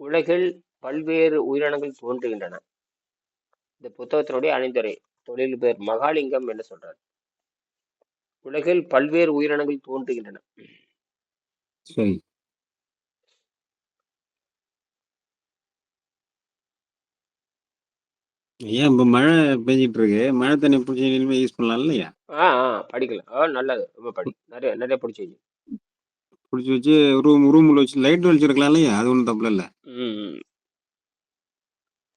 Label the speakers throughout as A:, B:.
A: உலகில் பல்வேறு உயிரினங்கள் தோன்றுகின்றன. இந்த புத்தகத்தினுடைய அணிந்துரை தொழில் பேர் மகாலிங்கம் என்று சொல்றார். உலகில் பல்வேறு உயிரினங்கள் தோன்றுகின்றன.
B: ஏன் இப்ப மழை பெஞ்சிட்டு இருக்கு? மழை தண்ணி பிடிச்சி யூஸ் பண்ணலாம் இல்லையா
A: ஆ ஆ படிக்கலாம். ஆ நல்லது. ரொம்ப படி. நிறைய நிறைய பிடிச்சி
B: பிடிச்சி வச்சு ரூம் ரூம்ல வச்சு லைட் வச்சிருக்கலாம் இல்லையா? அது ஒன்றும் தப்பு இல்லை
A: ம்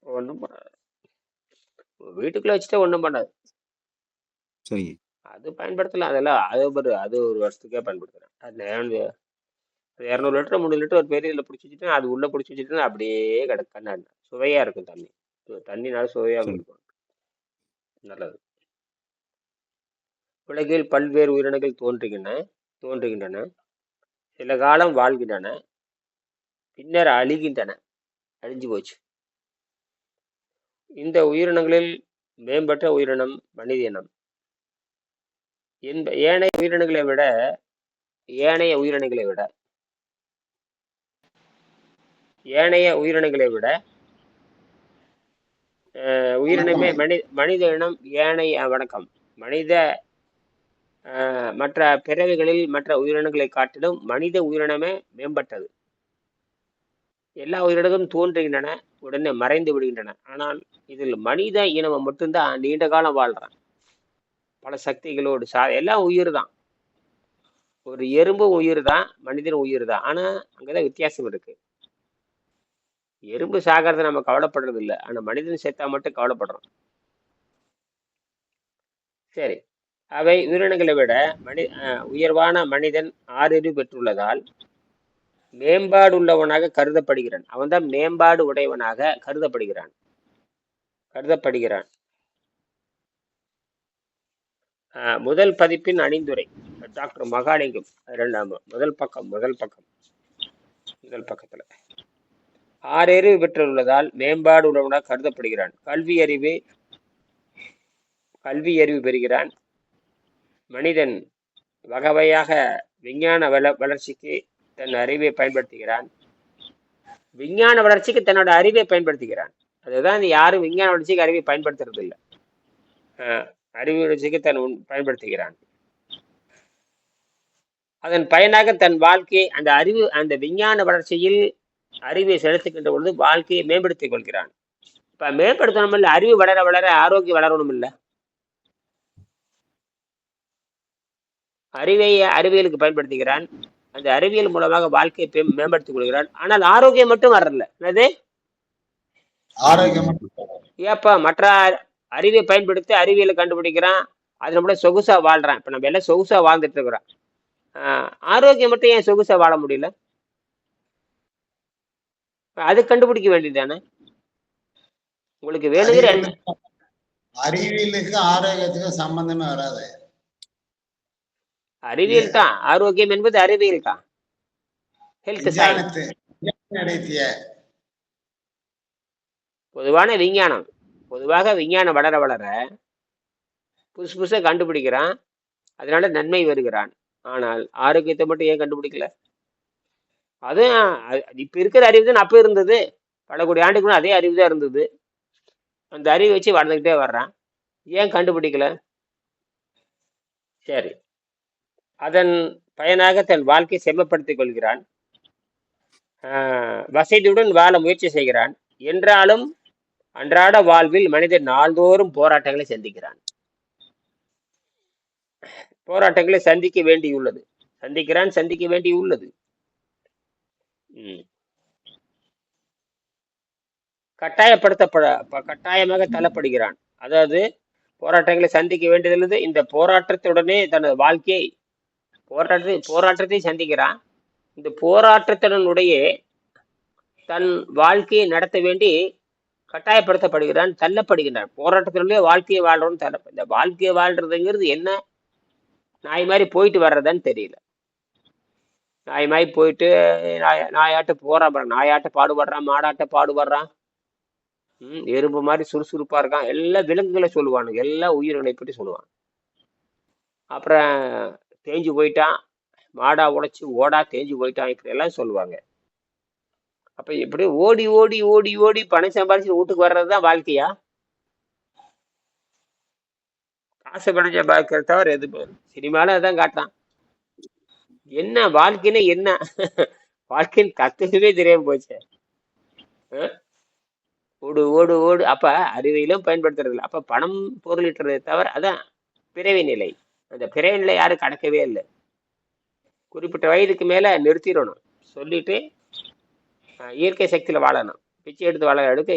A: ஒன்றும் பண்ணாது வீட்டுக்குள்ள வச்சுட்டா ஒன்றும் பண்ணாது.
B: சரி.
A: அது பயன்படுத்தலாம். அதெல்லாம் அது ஒரு அது ஒரு வருஷத்துக்கே பயன்படுத்துறேன். அது இரநூறு லிட்டர் மூணு லிட்டர் ஒரு பெரிய இதில் பிடிச்சி வச்சுட்டு அது உள்ளே பிடிச்சி வச்சுட்டு அப்படியே கிடக்கு சுவையாக இருக்கும் தண்ணி. தண்ணினால சுவையாக. இருக்கும். நல்லது. உலகில் பல்வேறு உயிரினங்கள் தோன்றுகின்றன தோன்றுகின்றன. சில காலம் வாழ்கின்றன. பின்னர் அழிகின்றன. அழிஞ்சு போச்சு. இந்த உயிரினங்களில் மேம்பட்ட உயிரினம் மனித இனம். என்ப ஏனைய உயிரினங்களை விட ஏனைய உயிரினங்களை விட ஏனைய உயிரினங்களை விட உயிரினமே மனித மனித இனம் ஏனைய வணக்கம். மனித மற்ற பிறவிகளில் மற்ற உயிரினங்களை காட்டிலும் மனித உயிரினமே மேம்பட்டது. எல்லா உயிரினங்களும் தோன்றுகின்றன உடனே மறைந்து விடுகின்றன. ஆனால் இதில் மனித இனம் மட்டும்தான் நீண்ட காலம் வாழ்றான். பல சக்திகளோடு சா எல்லாம் உயிர் தான் ஒரு எறும்பும் உயிர் தான் மனிதன் உயிர் தான் ஆனால் அங்கேதான் வித்தியாசம் இருக்கு. எறும்பு சாகிறத நம்ம கவலைப்படுறது இல்லை ஆனால் மனிதன் சேர்த்தா மட்டும் கவலைப்படுறோம். சரி. அவை உயிரினங்களை விட மனி உயர்வான மனிதன் ஆறறிவு பெற்றுள்ளதால் மேம்பாடு உள்ளவனாக கருதப்படுகிறான். அவன்தான் மேம்பாடு உடையவனாக கருதப்படுகிறான். கருதப்படுகிறான். முதல் பதிப்பின் அணிந்துரை. டாக்டர் மகாலிங்கம் இரண்டாம் முதல் பக்கம் முதல் பக்கம். முதல் பக்கத்துல. ஆறறிவு பெற்றுள்ளதால் மேம்பாடு உள்ளவனாக கருதப்படுகிறான். கல்வி அறிவு கல்வி அறிவு பெறுகிறான். மனிதன் வகவையாக விஞ்ஞான வள வளர்ச்சிக்கு தன் அறிவை பயன்படுத்துகிறான். விஞ்ஞான வளர்ச்சிக்கு தன்னோட அறிவை பயன்படுத்துகிறான். அதுதான் யாரும் விஞ்ஞான வளர்ச்சிக்கு அறிவை பயன்படுத்துறது இல்லை அறிவு வளர்ச்சிக்கு தன் பயன்படுத்துகிறான். அதன் பயனாக தன் வாழ்க்கையை அந்த அறிவு அந்த விஞ்ஞான வளர்ச்சியில் அறிவை செலுத்துகின்ற பொழுது வாழ்க்கையை மேம்படுத்திக் கொள்கிறான். இப்ப மேம்படுத்தணும் இல்லை அறிவு வளர வளர ஆரோக்கியம் வளரணும் இல்லை அறிவை அறிவியலுக்கு பயன்படுத்துகிறான் அந்த அறிவியல் மூலமாக வாழ்க்கையை மேம்படுத்திக் கொள்கிறான். ஆனால் ஆரோக்கியம் மட்டும் வர்றல என்னது?
C: ஆரோக்கியம்
A: ஏப்பா மற்ற அறிவை பயன்படுத்தி அறிவியலை கண்டுபிடிக்கிறான். அது நம்மள சொகுசா வாழ்றான். இப்ப நம்ம எல்லாம் சொகுசா வாழ்ந்துட்டு இருக்கிறோம். ஆரோக்கியம் மட்டும் ஏன் சொகுசா வாழ முடியல? அது கண்டுபிடிக்க வேண்டியதுதானே? உங்களுக்கு வேணுங்கிற எண்ணம்.
C: அறிவியலுக்கும் ஆரோக்கியத்துக்கும் சம்பந்தமே வராது.
A: அறிவியல் தான். ஆரோக்கியம் என்பது அறிவியல் தான். ஹெல்த் சயின்ஸ் பொதுவான விஞ்ஞானம். பொதுவாக விஞ்ஞானம் வளர வளர புதுசு புதுசாக கண்டுபிடிக்கிறான். அதனால நன்மை வருகிறான். ஆனால் ஆரோக்கியத்தை மட்டும் ஏன் கண்டுபிடிக்கல? அதுவும் அது- இப்ப இருக்கிற அறிவு தான் அப்ப இருந்தது. பல கோடி ஆண்டுக்கு அதே அறிவு தான் இருந்தது. அந்த அறிவை வச்சு வளர்ந்துக்கிட்டே வர்றான். ஏன் கண்டுபிடிக்கல? சரி. அதன் பயனாக தன் வாழ்க்கையை செம்மப்படுத்திக் கொள்கிறான். ஆஹ் வசதியுடன் வாழ முயற்சி செய்கிறான். என்றாலும் அன்றாட வாழ்வில் மனிதன் நாள்தோறும் போராட்டங்களை சந்திக்கிறான். போராட்டங்களை சந்திக்க வேண்டியுள்ளது. சந்திக்கிறான் சந்திக்க வேண்டியுள்ளது. கட்டாயப்படுத்தப்பட கட்டாயமாக தள்ளப்படுகிறான். அதாவது போராட்டங்களை சந்திக்க வேண்டியதுள்ளது. இந்த போராட்டத்துடனே தனது வாழ்க்கையை போராட்டத்தை போராட்டத்தை சந்திக்கிறான். இந்த போராட்டத்தினுடைய தன் வாழ்க்கையை நடத்த வேண்டி கட்டாயப்படுத்தப்படுகிறான் தள்ளப்படுகிறான் போராட்டத்தினுடைய வாழ்க்கையை வாழ்றோம்னு தள்ள இந்த வாழ்க்கையை வாழ்றதுங்கிறது என்ன? நாய் மாதிரி போயிட்டு வர்றதுன்னு தெரியல. நாய் மாதிரி போயிட்டு நாய் நாயாட்ட போறான் நாயாட்ட பாடுபடுறான் மாடாட்ட பாடுபடுறான். ம் எறும்பு மாதிரி சுறுசுறுப்பா இருக்கான். எல்லா விலங்குகளை சொல்லுவானுங்க. எல்லா உயிர்களை பற்றி சொல்லுவான். அப்புறம் தேஞ்சு போயிட்டான். மாடா உடைச்சு ஓடா தேஞ்சு போயிட்டான் இப்படி எல்லாம் சொல்லுவாங்க. அப்ப இப்படி ஓடி ஓடி ஓடி ஓடி பணம் சம்பாதிச்சு வீட்டுக்கு வர்றதுதான் வாழ்க்கையா? காசு பணம் சம்பாதிக்கிறத தவிர எது சினிமால அதான் காட்டான் என்ன வாழ்க்கைன்னு என்ன? வாழ்க்கைன்னு கத்துக்கவே தெரியாம போச்சு. ஓடு ஓடு ஓடு. அப்ப அறிவையிலும் பயன்படுத்துறது இல்லை அப்ப பணம் பொருளிட்டுறதை தவிர அதான் பிறவி நிலை. அந்த பிறவி நிலை யாரும் கடக்கவே இல்லை. குறிப்பிட்ட வயதுக்கு மேல நிறுத்திடணும். சொல்லிட்டு இயற்கை சக்தியில வாழணும். பிச்சை எடுத்து வாழ எடுக்க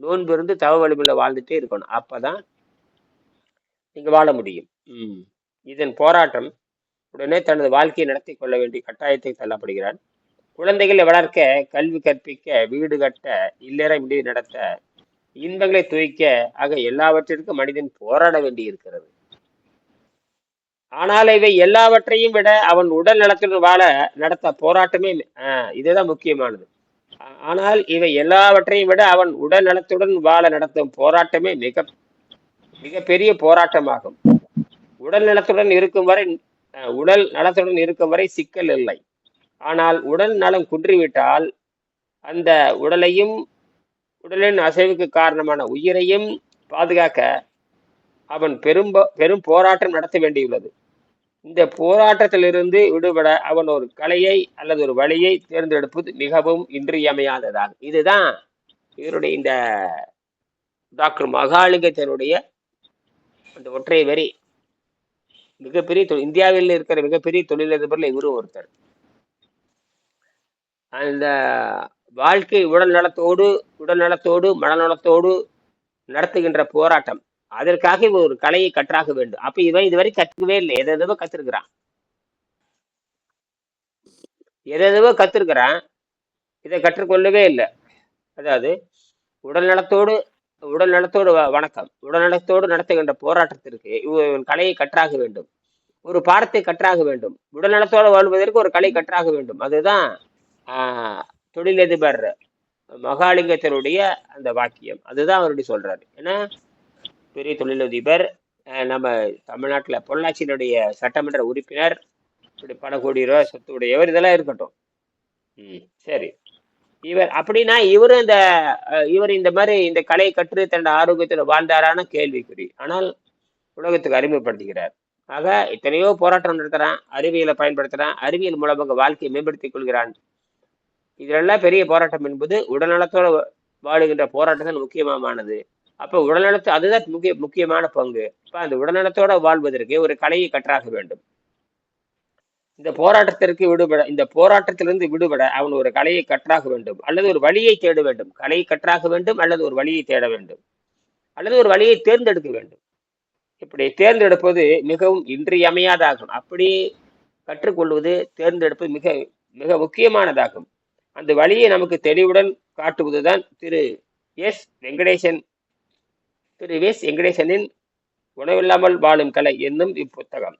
A: நோன்பு இருந்து தவ வலிமையில வாழ்ந்துட்டே இருக்கணும். அப்பதான் நீங்க வாழ முடியும். ம். இதன் போராட்டம் உடனே தனது வாழ்க்கையை நடத்தி கொள்ள வேண்டிய கட்டாயத்தை தள்ளப்படுகிறான் குழந்தைகளை வளர்க்க கல்வி கற்பிக்க வீடு கட்ட இல்லற முடிவு நடத்த இன்பங்களை துய்க்க ஆக எல்லாவற்றிற்கும் மனிதன் போராட வேண்டி இருக்கிறது ஆனால் இவை எல்லாவற்றையும் விட அவன் உடல் நலத்துடன் வாழ நடத்த போராட்டமே இதுதான் முக்கியமானது. ஆனால் இவை எல்லாவற்றையும் விட அவன் உடல் நலத்துடன் வாழ நடத்தும் போராட்டமே மிக மிகப்பெரிய போராட்டமாகும். உடல் நலத்துடன் இருக்கும் வரை உடல் நலத்துடன் இருக்கும் வரை சிக்கல் இல்லை. ஆனால் உடல் நலம் குன்றிவிட்டால் அந்த உடலையும் உடலின் அசைவுக்கு காரணமான உயிரையும் பாதுகாக்க அவன் பெரும் பெரும் போராட்டம் நடத்த வேண்டியுள்ளது. இந்த போராட்டத்திலிருந்து விடுபட அவன் ஒரு கலையை அல்லது ஒரு வழியை தேர்ந்தெடுப்பது மிகவும் இன்றியமையாததாகும் இதுதான் இவருடைய இந்த டாக்டர் மகாலிங்கத்தினுடைய அந்த ஒற்றை வரி. மிகப்பெரிய தொழில் இந்தியாவில் இருக்கிற மிகப்பெரிய தொழிலதிபர்ல இவரும் ஒருத்தர். அந்த வாழ்க்கை உடல் நலத்தோடு உடல் நலத்தோடு மனநலத்தோடு நடத்துகின்ற போராட்டம். அதற்காக இவன் ஒரு கலையை கற்றாக வேண்டும். அப்ப இவன் இதுவரை கற்றுக்கவே இல்லை. எதை எதோ கத்துருக்கிறான் எதை எதோ கத்துருக்கிறான் இதை கற்றுக்கொள்ளவே இல்லை. அதாவது உடல் நலத்தோடு உடல் நலத்தோடு வணக்கம். உடல் நலத்தோடு நடத்துகின்ற போராட்டத்திற்கு இவன் கலையை கற்றாக வேண்டும். ஒரு பாடத்தை கற்றாக வேண்டும். உடல் நலத்தோடு வாழ்வதற்கு ஒரு கலை கற்றாக வேண்டும். அதுதான் ஆஹ், தொழிலதிபர் மகாலிங்கத்தினுடைய அந்த வாக்கியம். அதுதான் அவருடைய சொல்றாரு. ஏன்னா பெரிய தொழிலதிபர் நம்ம தமிழ்நாட்டில் பொள்ளாச்சியினுடைய சட்டமன்ற உறுப்பினர் இப்படி பல கோடி ரூபாய் சொத்து உடையவர் இதெல்லாம் இருக்கட்டும். ம் சரி. இவர் அப்படின்னா இவரும் இந்த இவர் இந்த மாதிரி இந்த கலையை கற்று தன்னோட ஆரோக்கியத்தில் வாழ்ந்தாரான கேள்விக்குறி. ஆனால் உலகத்துக்கு அறிமுகப்படுத்துகிறார் ஆக எத்தனையோ போராட்டம் நடத்துகிறான் அறிவியலை பயன்படுத்துகிறான் அறிவியல் மூலமாக வாழ்க்கையை மேம்படுத்திக் கொள்கிறான். இதிலெல்லாம் பெரிய போராட்டம் என்பது உடல்நலத்தோடு வாழுகின்ற போராட்டம் தான் முக்கியமானது. அப்ப உடல்நலத்து அதுதான் முக்கிய முக்கியமான பங்கு. அப்ப அந்த உடல்நலத்தோட வாழ்வதற்கு ஒரு கலையை கற்றாக வேண்டும். இந்த போராட்டத்திற்கு விடுபட இந்த போராட்டத்திலிருந்து விடுபட அவன் ஒரு கலையை கற்றாக வேண்டும். அல்லது ஒரு வழியை தேட வேண்டும். கலையை கற்றாக வேண்டும் அல்லது ஒரு வழியை தேட வேண்டும். அல்லது ஒரு வழியை தேர்ந்தெடுக்க வேண்டும். இப்படி தேர்ந்தெடுப்பது மிகவும் இன்றியமையாதாகும். அப்படி கற்றுக்கொள்வது தேர்ந்தெடுப்பது மிக மிக முக்கியமானதாகும். அந்த வழியை நமக்கு தெளிவுடன் காட்டுவதுதான் திரு எஸ் வெங்கடேசன் திரு எஸ் வெங்கடேசனின் உணவில்லாமல் வாழும் கலை என்னும் இப்புத்தகம்.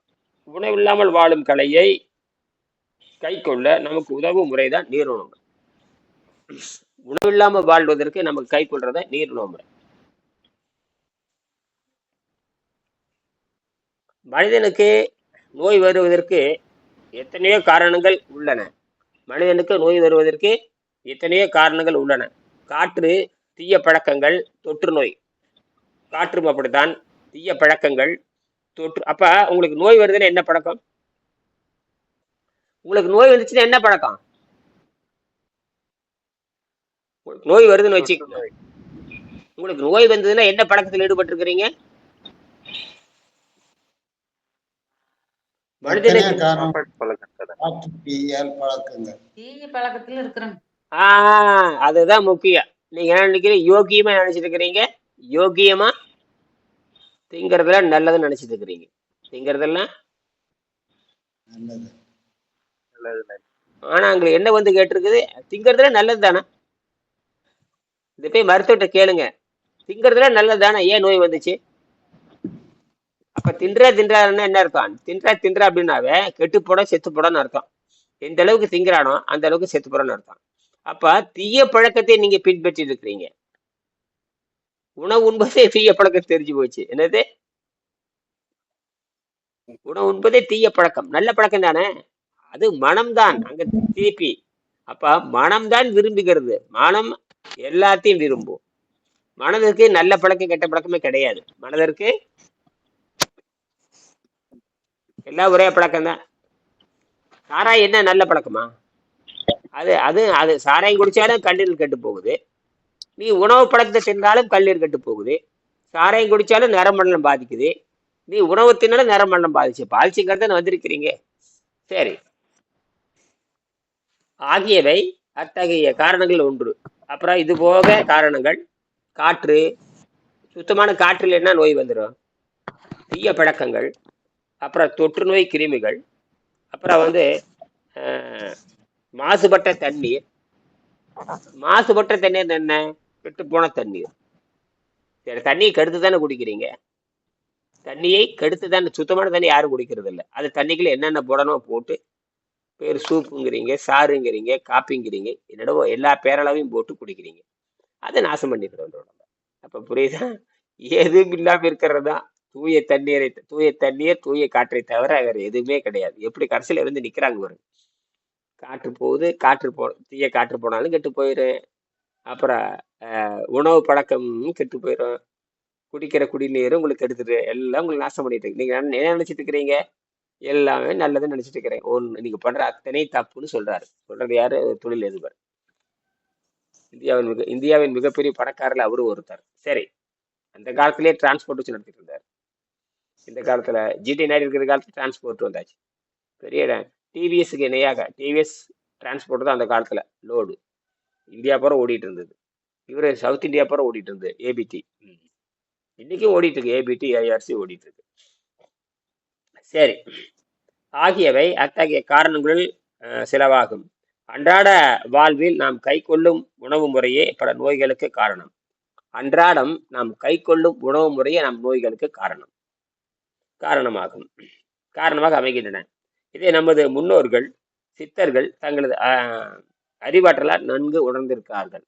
A: உணவில்லாமல் வாழும் கலையை கைக்கொள்ள நமக்கு உதவும் முறைதான் நீர் முறை உணவில்லாமல் வாழ்வதற்கு நமக்கு கை கொள்றத நீருணவு முறை. மனிதனுக்கு நோய் வருவதற்கு எத்தனையோ காரணங்கள் உள்ளன. மனிதனுக்கு நோய் வருவதற்கு எத்தனையோ காரணங்கள் உள்ளன. காற்று தீய பழக்கங்கள் தொற்று நோய் காற்றும் அப்படித்தான் தீய பழக்கங்கள் தொற்று. அப்ப உங்களுக்கு நோய் வருதுன்னா என்ன பழக்கம்? உங்களுக்கு நோய் வந்துச்சுன்னா என்ன பழக்கம்? உங்களுக்கு நோய் வருதுன்னு வச்சுக்கோங்க. உங்களுக்கு நோய் வந்ததுன்னா என்ன பழக்கத்தில் ஈடுபட்டு இருக்கிறீங்க அதுதான் முக்கியம். நீங்க என்ன நினைக்கிறீங்க? யோகியமா நினைச்சிட்டு யோகியமா திங்கறதெல்லாம் நல்லதுன்னு நினைச்சிட்டு இருக்கிறீங்க. திங்கறதெல்லாம் ஆனா அங்க என்ன வந்து கேட்டிருக்குது? திங்கறதுல நல்லது தானே இது போய் மருத்துவர்கிட்ட கேளுங்க. திங்கறதுல நல்லது தானே ஏன் நோய் வந்துச்சு? அப்ப தின்றா தின்றாருன்னா என்ன அர்த்தம்? தின்றா தின்றா அப்படின்னாவே கெட்டு போட செத்து போடன்னு அர்த்தம். எந்த அளவுக்கு திங்கிறானோ அந்த அளவுக்கு செத்து போடன்னு அர்த்தம். அப்ப தீய பழக்கத்தை நீங்க பின்பற்றி இருக்கிறீங்க. உணவு உண்பதே தீய பழக்கம் தெரிஞ்சு போச்சு. என்னது? உணவு உண்பதே தீய பழக்கம். நல்ல பழக்கம் தானே? அது மனம்தான். அங்க திருப்பி. அப்ப மனம்தான் விரும்புகிறது. மனம் எல்லாத்தையும் விரும்பும். மனதிற்கு நல்ல பழக்கம் கெட்ட பழக்கமே கிடையாது. மனதிற்கு எல்லாம் ஒரே பழக்கம் தான். சாராய் என்ன? நல்ல பழக்கமா? அது அது அது சாராயம் குடிச்சாலும் கல்லீரல் கெட்டு போகுது. நீ உணவு பழக்கத்தை தின்றாலும் கல்லீர் கட்டு போகுது. சாராயம் குடிச்சாலும் நரமண்டலம் பாதிக்குது. நீ உணவு தின்னாலும் நரமண்டலம் பாதிச்சு. பாதிச்சுங்கிறத வந்திருக்கிறீங்க. சரி. ஆகியவை அத்தகைய காரணங்கள் ஒன்று. அப்புறம் இது போக காரணங்கள். காற்று. சுத்தமான காற்றில் என்ன நோய் வந்துடும் தீய பழக்கங்கள். அப்புறம் தொற்று நோய் கிருமிகள். அப்புறம் வந்து மாசுபட்ட தண்ணீர். மாசுபட்ட தண்ணீர் என்ன? கெட்டு போன தண்ணீர் சரி தண்ணியை கெடுத்து தானே குடிக்கிறீங்க? தண்ணியை கெடுத்து தானே சுத்தமான தண்ணி யாரும் குடிக்கிறது இல்லை அது தண்ணிக்குள்ள என்னென்ன போடணும் போட்டு பேர் சூப்புங்கிறீங்க சாருங்கிறீங்க காப்பிங்கிறீங்க என்னடவோ எல்லா பேரளவையும் போட்டு குடிக்கிறீங்க. அதை நாசம் பண்ணிடுறோம் உடம்ப. அப்ப புரியுதா? எதுவும் இல்லாம இருக்கிறது? தான் தூய தண்ணீரை தூய தண்ணீர் தூய காற்றை தவிர வேற எதுவுமே கிடையாது. எப்படி கடைசியில இருந்து நிக்கிறாங்க பாருங்க. காற்று போகுது. காற்று போ தீய காற்று போனாலும் கெட்டு போயிடும் அப்புறம் உணவு பழக்கம் கெட்டு போயிடும் குடிக்கிற குடிநீரும் உங்களுக்கு எடுத்துட்டு எல்லாம் உங்களுக்கு நாசம் பண்ணிட்டு இருக்கு. நீங்க என்ன நினைச்சிட்டு இருக்கிறீங்க? எல்லாமே நல்லதுன்னு நினைச்சிட்டு இருக்கிறேன். ஒன்று நீங்க பண்ற அத்தனை தப்புன்னு சொல்றாரு. சொல்றது யாரு? தொழில் எதுவர் இந்தியாவின் மிக இந்தியாவின் மிகப்பெரிய பணக்காரர்ல அவரும் ஒருத்தர். சரி. அந்த காலத்திலேயே டிரான்ஸ்போர்ட் வச்சு நடத்திட்டு இருந்தார். இந்த காலத்துல ஜிடி நாயுடு இருக்கிற காலத்துல டிரான்ஸ்போர்ட் வந்தாச்சு. பெரிய டிவிஎஸ்க்கு இணையாக டிவிஎஸ் டிரான்ஸ்போர்ட் தான் அந்த காலத்துல லோடு இந்தியா பூரா ஓடிட்டு இருந்தது. இவர் சவுத் இந்தியா பூரா ஓடிட்டு இருந்தது ஏபிடி இன்னைக்கும் ஓடிட்டு இருக்கு ஏபிடி ஐஆர்சி ஓடிட்டு இருக்கு. சரி. ஆகியவை அத்தகைய காரணங்களில் அஹ், சிலவாகும். அன்றாட வாழ்வில் நாம் கை கொள்ளும் உணவு முறையே பல நோய்களுக்கு காரணம். அன்றாடம் நாம் கை கொள்ளும் உணவு முறையே நம் நோய்களுக்கு காரணம். காரணமாகும். காரணமாக அமைகின்றன. இதை நமது முன்னோர்கள் சித்தர்கள் தங்களது அறிவாற்றலால் நன்கு உணர்ந்திருக்கிறார்கள்.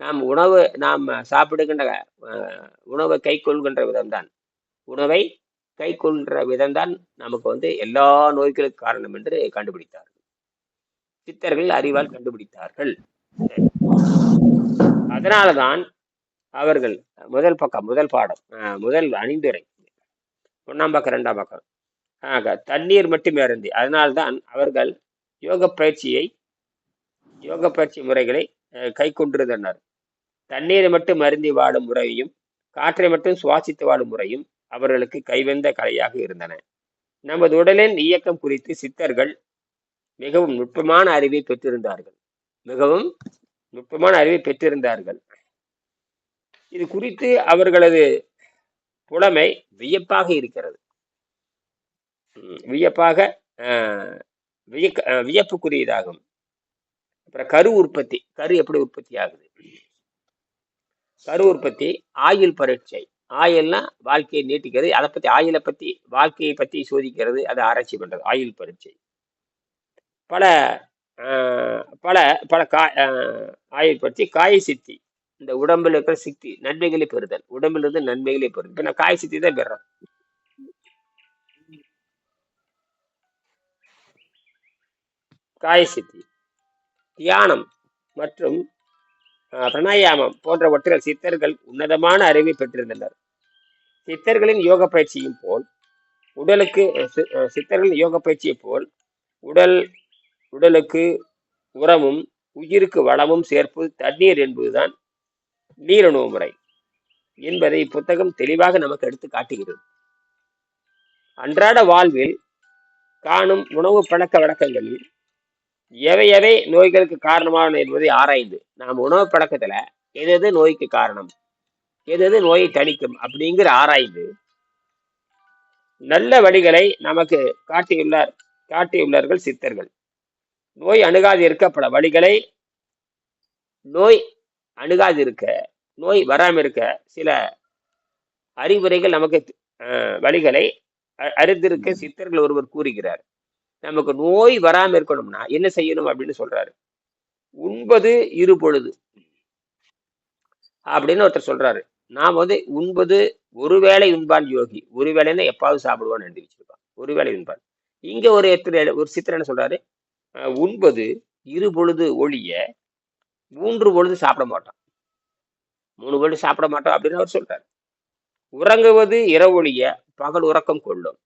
A: நாம் உணவு நாம் சாப்பிடுகின்ற உணவை உணவை கைக்கொள்கின்ற விதம்தான். உணவை கைக்கொள்கின்ற விதம்தான் நமக்கு வந்து எல்லா நோய்களுக்கு காரணம் என்று கண்டுபிடித்தார்கள். சித்தர்கள் அறிவால் கண்டுபிடித்தார்கள். அதனாலதான் அவர்கள் முதல் பக்கம் முதல் பாடம் ஆஹ், முதல் அணிந்துரை. ஒன்றாம் பக்கம் ரெண்டாம் பக்கம். ஆக தண்ணீர் மட்டுமே அருந்தி. அதனால்தான் அவர்கள் யோக பயிற்சியை யோக பயிற்சி முறைகளை கை கொண்டிருந்தனர் தண்ணீரை மட்டும் அருந்தி வாடும் முறையும் காற்றை மட்டும் சுவாசித்து வாடும் முறையும் அவர்களுக்கு கைவந்த கலையாக இருந்தன. நமது உடலின் இயக்கம் குறித்து சித்தர்கள் மிகவும் நுட்பமான அறிவை பெற்றிருந்தார்கள். மிகவும் நுட்பமான அறிவை பெற்றிருந்தார்கள். இது குறித்து அவர்களது புலமை வியப்பாக இருக்கிறது. வியப்பாக வியக்க வியப்புக்குரியதாகும். அப்புறம் கரு உற்பத்தி கரு எப்படி உற்பத்தி ஆகுது? கரு உற்பத்தி ஆயுள் பரீட்சை. ஆயில்னா வாழ்க்கையை நீட்டிக்கிறது அதை பத்தி ஆயுளை பத்தி வாழ்க்கையை பத்தி சோதிக்கிறது அதை ஆராய்ச்சி பண்றது ஆயுள் பரீட்சை. பல ஆஹ், பல பல கா ஆஹ், ஆயுள் பரீட்சை காய சித்தி. இந்த உடம்புல இருக்கிற சித்தி நன்மைகளை பெறுதல். உடம்புல இருந்து நன்மைகளை பெறுதல். இப்போ நான் காய சித்தி தான் பெறேன் காயசித்தி தியானம் மற்றும் பிரணாயாமம் போன்றவற்றில் சித்தர்கள் உன்னதமான அறிவை பெற்றிருந்தனர். சித்தர்களின் யோக பயிற்சியும் போல் உடலுக்கு சி- அஹ், சித்தர்களின் யோக பயிற்சியை போல் உடல் உடலுக்கு உரமும் உயிருக்கு வளமும் சேர்ப்பு தண்ணீர் என்பதுதான் நீரணு முறை என்பதை இப்புத்தகம் தெளிவாக நமக்கு எடுத்து காட்டுகிறது. அன்றாட வாழ்வில் காணும் உணவு பழக்க வழக்கங்களில் எவை எவை நோய்களுக்கு காரணமான என்பதை ஆராய்ந்து நாம் உணவு பழக்கத்துல எது எது நோய்க்கு காரணம் எது எது நோயை தணிக்கும் அப்படிங்கிற ஆராய்ந்து நல்ல வழிகளை நமக்கு காட்டியுள்ளார் காட்டியுள்ளார்கள் சித்தர்கள். நோய் அணுகாது இருக்க பல வழிகளை நோய் அணுகாது இருக்க நோய் வராம இருக்க சில அறிவுரைகள் நமக்கு வழிகளை அறிந்திருக்க சித்தர்கள் ஒருவர் கூறுகிறார். நமக்கு நோய் வராம இருக்கணும்னா என்ன செய்யணும் அப்படின்னு சொல்றாரு. உண்பது இரு பொழுது. அப்படின்னு ஒருத்தர் சொல்றாரு. நாம் வந்து உண்பது ஒருவேளை உண்பான் யோகி. ஒருவேளைன்னா எப்பாவது சாப்பிடுவான்னு எழுதி வச்சிருப்பான். ஒருவேளை உண்பான் இங்க ஒரு எத்தனை ஒரு சித்தர் என்ன சொல்றாரு? உண்பது இரு பொழுது ஒழிய மூன்று பொழுது சாப்பிட மாட்டான். மூணு பொழுது சாப்பிட மாட்டோம் அப்படின்னு அவர் சொல்றாரு. உறங்குவது இரவொழிய பகல் உறக்கம் கொள்ளும்.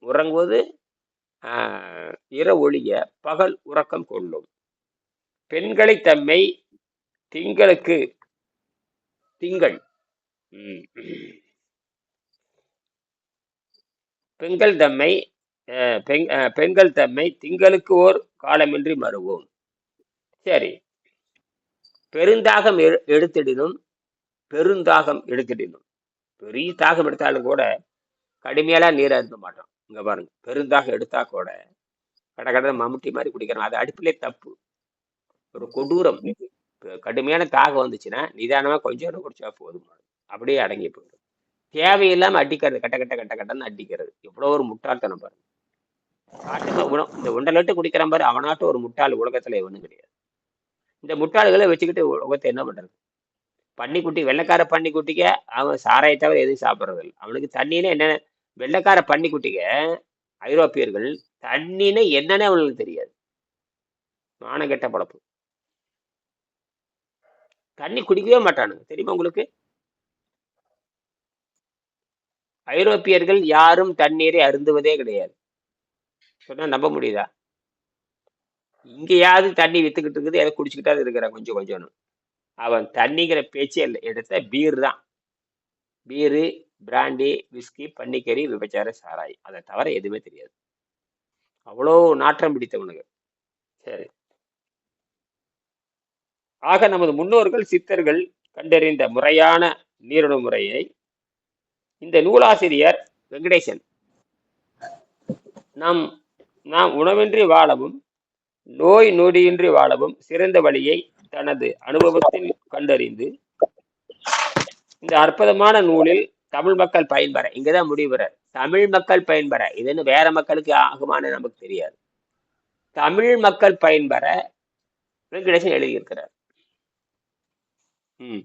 A: உறங்குவது இர ஒழிய பகல் உறக்கம் கொள்ளும். பெண்களை தம்மை திங்களுக்கு திங்கள். பெண்கள் தம்மை பெண் பெண்கள் தம்மை திங்களுக்கு ஓர் காலமின்றி மறுவோம். சரி. பெருந்தாகம் எ- எடுத்திடினும் பெருந்தாகம் எடுத்திடினும். பெரிய தாகம் எடுத்தாலும் கூட கடுமையெல்லாம் நீரை அருந்த மாட்டோம். இங்க பாருங்க. பெருந்தாகம் எடுத்தா கூட கட கட மம்முட்டி மாதிரி குடிக்கிறோம். அது அடுப்பிலே தப்பு. ஒரு கொடூரம். கடுமையான தாகம் வந்துச்சுன்னா நிதானமா கொஞ்சம் குடிச்சா போதும். அப்படியே அடங்கி போயிடும். தேவையில்லாம அடிக்கிறது. கட்ட கட்ட கட்ட கட்டன்னு அடிக்கிறது. எவ்வளோ ஒரு முட்டாள்தனம் பாருங்க. காட்டுக்கு இந்த ஒன்றரை குடிக்கிறான் பாரு. அவனாட்டு ஒரு முட்டாள் உலகத்துல ஒண்ணும் கிடையாது. இந்த முட்டாள்களை வச்சுக்கிட்டு உலகத்தை என்ன பண்றது? பன்னிக்குட்டி வெள்ளைக்கார பன்னிக்குட்டிக்க அவன் சாராயை தவிர எதுவும் சாப்பிட்றது இல்லை அவனுக்கு தண்ணினே என்ன வெள்ளைக்கார பன்னிக்குட்டிக்க ஐரோப்பியர்கள் தண்ணின்னு என்னன்னே அவங்களுக்கு தெரியாது. மானங்கெட்ட பழப்பு. தண்ணி குடிக்கவே மாட்டானுங்க. தெரியுமா உங்களுக்கு? ஐரோப்பியர்கள் யாரும் தண்ணீரை அருந்துவதே கிடையாது. சொன்னா நம்ப முடியுதா? இங்கேயாவது தண்ணி வித்துக்கிட்டு இருக்குது எதை குடிச்சுக்கிட்டாது இருக்கிறான் கொஞ்சம் கொஞ்சம் அவன் தண்ணிங்கிற பேச்சே இல்லை. எடுத்த பீர் தான். பீரு பிராண்டி விஸ்கி பன்னிக்கறி விபச்சார சாராய். அதை தவிர எதுவுமே தெரியாது. அவ்வளோ நாற்றம் பிடித்தவனுங்க. சரி. ஆக நமது முன்னோர்கள் சித்தர்கள் கண்டறிந்த முறையான நீரிடும் முறையை இந்த நூலாசிரியர் வெங்கடேசன் நாம் நாம் உணவின்றி வாழவும் நோய் நொடியின்றி வாழவும் சிறந்த வழியை தனது அனுபவத்தில் கண்டறிந்து இந்த அற்புதமான நூலில் தமிழ் மக்கள் பயன்பெற. இங்கதான் முடிவுற தமிழ் மக்கள் பயன்பெற. இதுன்னு வேற மக்களுக்கு ஆகுமான்னு நமக்கு தெரியாது. தமிழ் மக்கள் பயன்பெற வெங்கடேசன் எழுதியிருக்கிறார். ம்.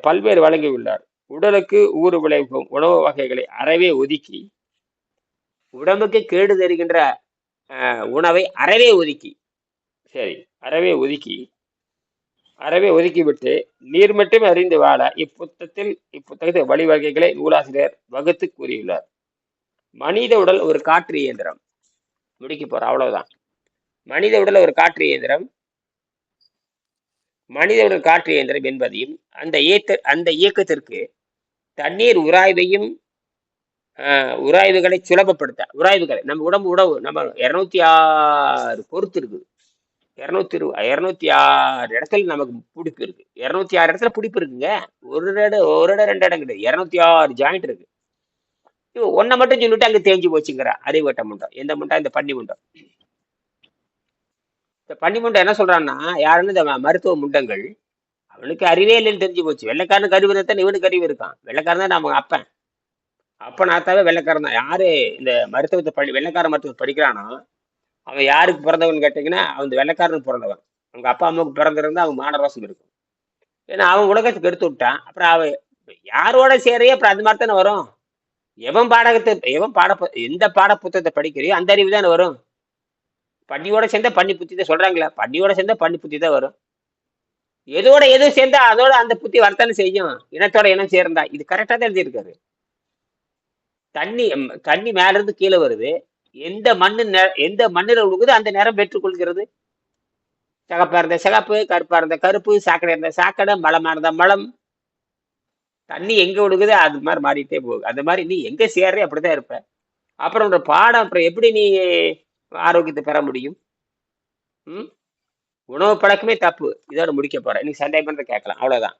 A: பல்வேறு வழங்கியுள்ளார். உடலுக்கு ஊறு விளைவிக்கும் உணவு வகைகளை அறவே ஒதுக்கி உடம்புக்கு கேடு தருகின்ற உணவை அறவே ஒதுக்கி. சரி அறவே ஒதுக்கி. அறவே ஒதுக்கிவிட்டு நீர் மட்டும் அறிந்து வாழ இப்புத்தத்தில் இப்புத்தகத்தில் வழிவகைகளை நூலாசிரியர் வகுத்து கூறியுள்ளார். மனித உடல் ஒரு காற்று இயந்திரம். முடிக்க போற அவ்வளவுதான். மனித உடல் ஒரு காற்று இயந்திரம். மனித உடல் காற்று இயந்திரம் என்பதையும் அந்த இயக்க அந்த இயக்கத்திற்கு தண்ணீர் உராய்வையும் ஆஹ், உராய்வுகளை சுலபப்படுத்த உராய்வுகளை நம்ம உடம்பு உணவு நம்ம இருநூத்தி ஆறு பொறுத்து இருக்குது. இரநூத்தி இரு இரநூத்தி ஆறு இடத்துல நமக்கு பிடிப்பு இருக்கு. இரநூத்தி ஆறு இடத்துல பிடிப்பு இருக்குங்க. ஒரு இடம் ஒரு இடம் ரெண்டு இடம் கிடையாது. இரநூத்தி ஆறு ஜாயிண்ட் இருக்கு. இவன் ஒன்றை மட்டும் சொல்லிட்டு அங்கே தேஞ்சு போச்சுங்கிற அறிவட்ட முண்டம் எந்த முண்டம் இந்த பன்னி முண்டம் இந்த பன்னி முண்டம் என்ன சொல்றான்னா யாருன்னு இந்த மருத்துவ முண்டங்கள் அவனுக்கு அறிவே இல்லைன்னு தெரிஞ்சு போச்சு. வெள்ளைக்காரனுக்கு அறிவு தான் இவனுக்கு அறிவு இருக்கான். வெள்ளைக்காரன் தான் நம்ம அப்பன். அப்பன் ஆத்தாவே வெள்ளைக்காரன் தான். யாரு இந்த மருத்துவத்தை படி வெள்ளைக்கார மருத்துவத்தை படிக்கிறானோ அவன் யாருக்கு பிறந்தவன் கேட்டீங்கன்னா அவன் வெள்ளைக்காரனுக்கு பிறந்தவன். அவங்க அப்பா அம்மாவுக்கு பிறந்திருந்தா அவன் மானரோசம் இருக்கும். ஏன்னா அவன் உலகத்துக்கு எடுத்து விட்டான். அப்புறம் அவன் யாரோட சேரையே அப்புறம் அது மாதிரி தானே வரும்? எவன் பாடகத்தை எவன் பாட எந்த பாட புத்தகத்தை படிக்கிறியோ அந்த அறிவு தானே வரும். பன்னியோட சேர்ந்தா பன்னி புத்தி தான் சொல்றாங்களே பன்னியோட சேர்ந்தா பண்ணி புத்தி தான் வரும். எதோட எது சேர்ந்தா அதோட அந்த புத்தி வரத்தானே செய்யும். இனத்தோட இனம் சேர்ந்தா. இது கரெக்டா தான் எழுதியிருக்காரு. தண்ணி தண்ணி மேல இருந்து கீழே வருது. எந்த மண்ணு நெ- எந்த மண்ணில் உழுகுதோ அந்த நேரம் பெற்றுக்கொள்கிறது. சகப்பா இருந்த சிகப்பு கருப்பா இருந்த கருப்பு சாக்கடை இருந்த சாக்கடை மலமா இருந்த மலம். தண்ணி எங்க ஒழுகுதோ அது மாதிரி மாறிட்டே போகுது. அந்த மாதிரி நீ எங்க சேர்றே அப்படிதான் இருப்ப. அப்புறம் ஒரு பாடம் அப்புறம் எப்படி நீ ஆரோக்கியத்தை பெற முடியும்? ம்? உணவு பழக்கமே தப்பு. இதோட முடிக்க போறேன். நீ சந்தேகம் பண்ற கேட்கலாம். அவ்வளவுதான்.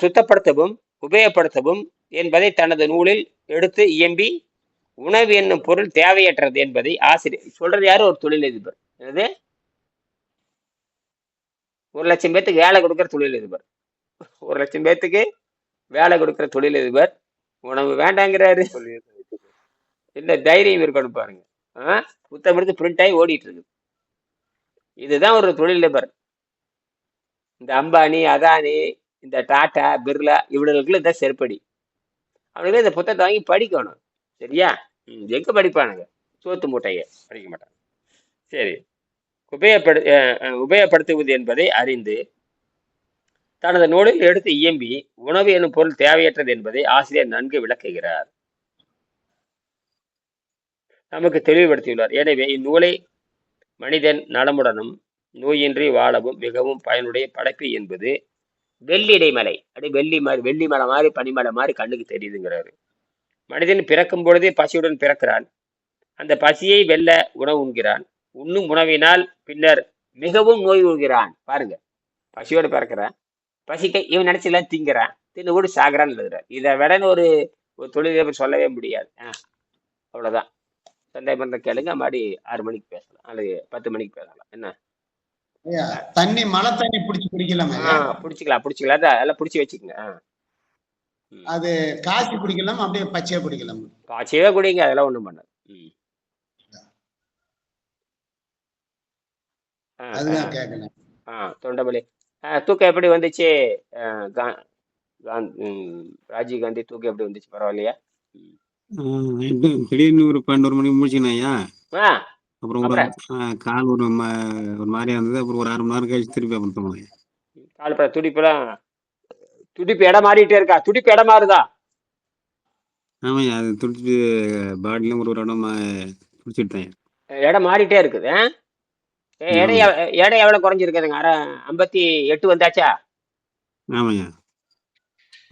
A: சுத்தப்படுத்தவும் உபயோகப்படுத்தவும் என்பதை தனது நூலில் எடுத்து இயம்பி உணவு என்னும் பொருள் தேவையற்றது என்பதை ஆசிரியர் சொல்றது யாரு? ஒரு தொழிலதிபர். என்னது? ஒரு லட்சம் பேத்துக்கு வேலை கொடுக்குற தொழிலதிபர். ஒரு லட்சம் பேத்துக்கு வேலை கொடுக்குற தொழிலதிபர். உணவு வேண்டாங்கிறாரு.
D: சொல்லி
A: தைரியம் இருக்கணும் பாருங்க. ஆஹ் புத்தகம் எடுத்து பிரிண்ட் ஆகி ஓடிட்டு இருக்குது இதுதான் ஒரு தொழிலதிபர். இந்த அம்பானி அதானி இந்த டாடா பிர்லா இவனுங்களுக்குள்ள இதான் செருப்படி. அவனுக்கு இந்த புத்தகத்தை வாங்கி படிக்கணும். சரியா? எங்க படிப்பானுங்க? சோத்து மூட்டைய. படிக்க மாட்டாங்க. சரி. உபயோகப்படு உபயோகப்படுத்துவது என்பதை அறிந்து தனது நூலில் எடுத்து இயம்பி உணவு எனும் பொருள் தேவையற்றது என்பதை ஆசிரியர் நன்கு விளக்குகிறார். நமக்கு தெளிவுபடுத்தியுள்ளார். எனவே இந்நூலை மனிதன் நலமுடனும் நோயின்றி வாழவும் மிகவும் பயனுடைய படைப்பு என்பது வெள்ளிடைமலை. அப்படி வெள்ளி மாதிரி வெள்ளி மலை மாதிரி பனிமலை மாதிரி கண்ணுக்கு தெரியுதுங்கிறாரு. மனிதன் பிறக்கும் பொழுதே பசியுடன் பிறக்கிறான். அந்த பசியை வெல்ல உணவு உண்கிறான் உண்ணும் உணவினால் பின்னர் மிகவும் நோய் உண்கிறான் பாருங்க. பசியோடு பிறக்கிறான். பசிக்க இவன் நினைச்செல்லாம் திங்கிறான். தின்னு கூட சாகுறான்னு எழுதுறார். இதை விடன்னு ஒரு ஒரு தொழிலதிபர் சொல்லவே முடியாது. ஆ அவ்வளோதான் சந்தேகம் இருந்தா கேளுங்க. மறுபடி ஆறு மணிக்கு பேசலாம். அல்லது பத்து மணிக்கு பேசலாம். என்ன?
C: தண்ணி மழை தண்ணி பிடிச்சி குடிக்கலாம்.
A: ஆ பிடிச்சிக்கலாம் பிடிச்சிக்கலாம். அதான் எல்லாம் பிடிச்சி வச்சுக்கோங்க.
C: அது காய்ச்சி குடிக்கலாம் அப்படியே பச்சையா குடிக்கலாம்.
A: காய்ச்சியே குடிங்க அதெல்லாம் ஒன்றும் பண்ணாது. ம். ஆ, ஆ,
C: அதுதான் கேட்கணும்
A: ஆ தொண்டமல்லி தூக்கம் எப்படி வந்துச்சு? ராஜீவ் காந்தி தூக்கம் எப்படி வந்துச்சு? பரவாயில்லையா?
B: திடீர்னு ஒரு பன்னெண்டு மணிக்கு
A: ஆ.
B: அப்புறம் ஒரு கால் ஒரு ஒரு மாதிரியா இருந்தது. அப்புறம் ஒரு அரை மணி நேரம் கழிச்சு திருப்பி அப்புறம்
A: கால் துடிப்பெல்லாம் துடிப்பு இடம் மாறிட்டே இருக்கா? துடிப்பு இடம் மாறுதா?
B: ஆமாய்யா அது துடிச்சிட்டு பாடியிலும் ஒரு ஒரு இடம் துடிச்சிட்டேன்
A: இடம் மாறிட்டே இருக்குது எடை எடை எவ்வளவு குறைஞ்சிருக்குதுங்க? அரை ஐம்பத்தி எட்டு வந்தாச்சா?
B: ஆமாய்யா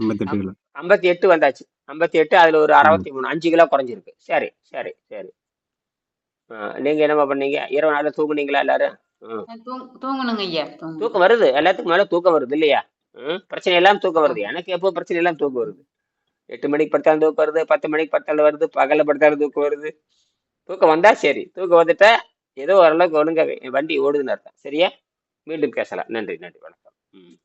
B: ஐம்பத்தெட்டு கிலோ.
A: ஐம்பத்தி எட்டு வந்தாச்சு. ஐம்பத்தி எட்டு அதுல ஒரு அறுபத்தி மூணு அஞ்சு கிலோ குறைஞ்சிருக்கு. சரி சரி சரி. ஆ, நீங்க என்னம்மா பண்ணீங்க? இரவு நாளில் தூங்குனீங்களா எல்லாரும்?
E: தூங்கணுங்க ஐயா
A: தூக்கம் வருது? எல்லாத்துக்கும் மேல தூக்கம் வருது இல்லையா? ம், பிரச்சனை எல்லாம் தூக்கம் வருது. எனக்கு எப்போ பிரச்சனை எல்லாம் தூக்கம் வருது? எட்டு மணிக்கு படுத்தாலும் தூக்கம் வருது பத்து மணிக்கு படுத்தாலும் வருது பகல்ல படுத்தாலும் தூக்கம் வருது. தூக்கம் வந்தா சரி. தூக்கம் வந்துட்டா ஏதோ ஓரளவுக்கு ஒழுங்கா வண்டி ஓடுதுன்னு அர்த்தம். சரியா? மீண்டும் பேசலாம். நன்றி நன்றி வணக்கம். ம்.